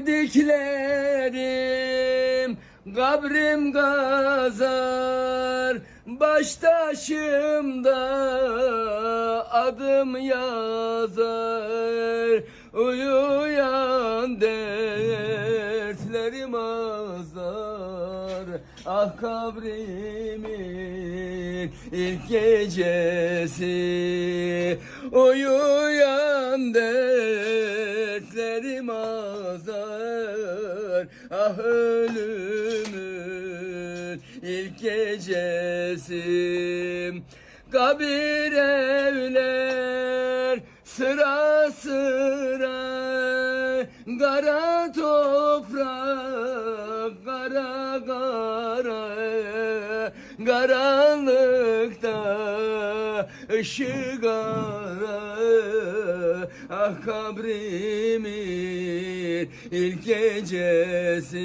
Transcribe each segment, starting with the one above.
Sevdiklerim kabrim gazar Baş taşımda adım yazar. Uyuyan dertlerim azar Ah kabrimin ilk gecesi. Uyuyan dertlerim azar Ah ölümün ilk gecesi. Kabir evler sıra sıra Kara toprak kara kara Karanlıkta ışık ara Ah kabrimin ilk gecesi.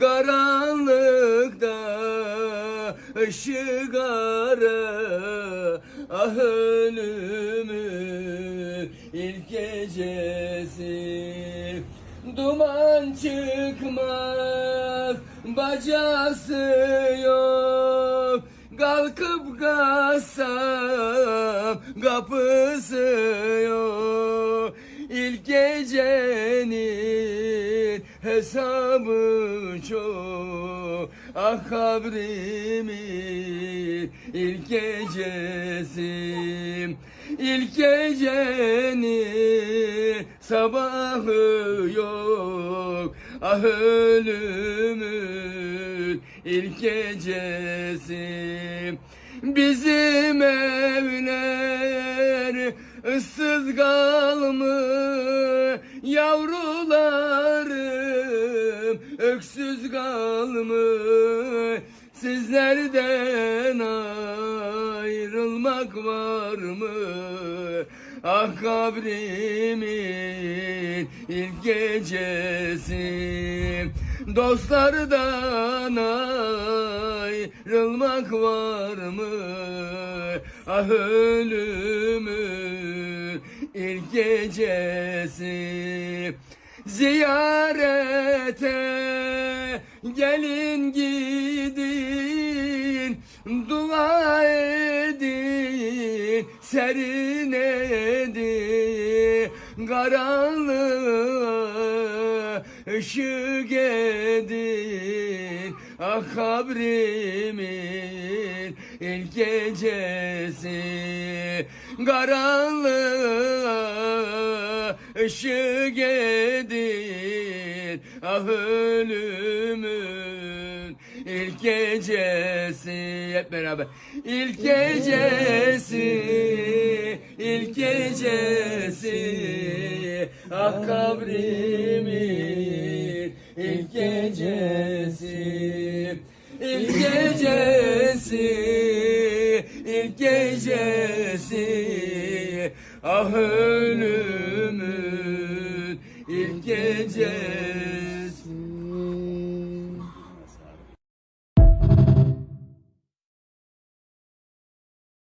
Karanlıkta ışık ara Ah ölümün ilk gecesi. Duman çıkmaz bacası yok Kalkıp kassam kapısı yok. İlk gecenin hesabı çok. Ah kabrimin ilk gecesi İlk gecenin sabahı yok. Ah ölümün ilk gecesi Bizim evler ıssız kalmış Yavrularım öksüz kalmış Sizlerden ayrılmak var mı? Ah kabrimin ilk gecesi Dostlardan ayrılmak var mı? Ah ölümün ilk gecesi Ziyarete gelin gidin Dua edin serin edin Karanlığa ışık edin Ah kabrimin ilk gecesi. Karanlığa ışık edin Ah ölümün ilk gecesi. Hep beraber. İlk gecesi ilk gecesi Ah kabrimin ilk gecesi İlk gecesi ilk gecesi. Ah ölümün ilk gecesi